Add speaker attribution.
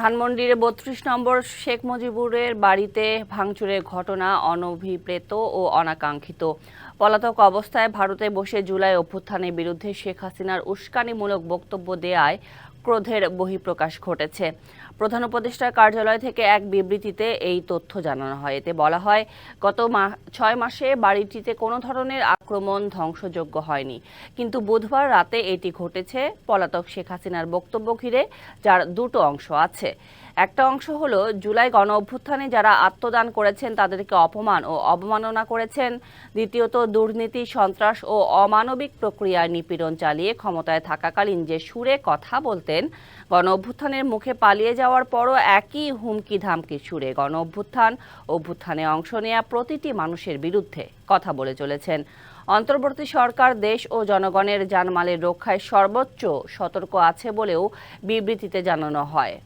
Speaker 1: ধানমন্ডির বত্রিশ নম্বর শেখ মুজিবুরের বাড়িতে ভাঙচুরের ঘটনা অনভিপ্রেত ও অনাকাঙ্ক্ষিত। পলাতক অবস্থায় ভারতে বসে জুলাই অভ্যুত্থানের বিরুদ্ধে শেখ হাসিনার উস্কানিমূলক বক্তব্য দেয়ায় ক্রোধের বহিঃপ্রকাশ ঘটেছে। প্রধান উপদেষ্টার কার্যালয় থেকে এক বিবৃতিতে এই তথ্য জানানো হয়। এতে বলা হয়, গত ছয় মাসে বাড়িটিতে কোনো ধরনের আক্রমণ ধ্বংসযোগ্য হয়নি। কিন্তু বুধবার রাতে এটি ঘটেছে। পলাতক শেখ হাসিনার বক্তব্য ঘিরে, যার দুটো অংশ আছে। একটা অংশ হলো জুলাই গণ অভ্যুত্থানে যারা আত্মদান করেছেন, তাদেরকে অপমান ও অবমাননা করেছেন। দ্বিতীয়ত, দুর্নীতি, সন্ত্রাস ও অমানবিক প্রক্রিয়ায় নিপীড়ন চালিয়ে ক্ষমতায় থাকাকালীন যে সুরে কথা বলতেন, গণ অভ্যুত্থানের মুখে পালিয়ে যাওয়ার পরও একই হুমকি ধামকি সুরে গণ অভ্যুত্থান, অভ্যুত্থানে অংশ নেয়া প্রতিটি মানুষের বিরুদ্ধে কথা বলে চলেছেন। অন্তর্বর্তী সরকার, দেশ ও জনগণের জানমালের রক্ষায় সর্বোচ্চ সতর্ক আছে বলেও বিবৃতিতে জানানো হয়।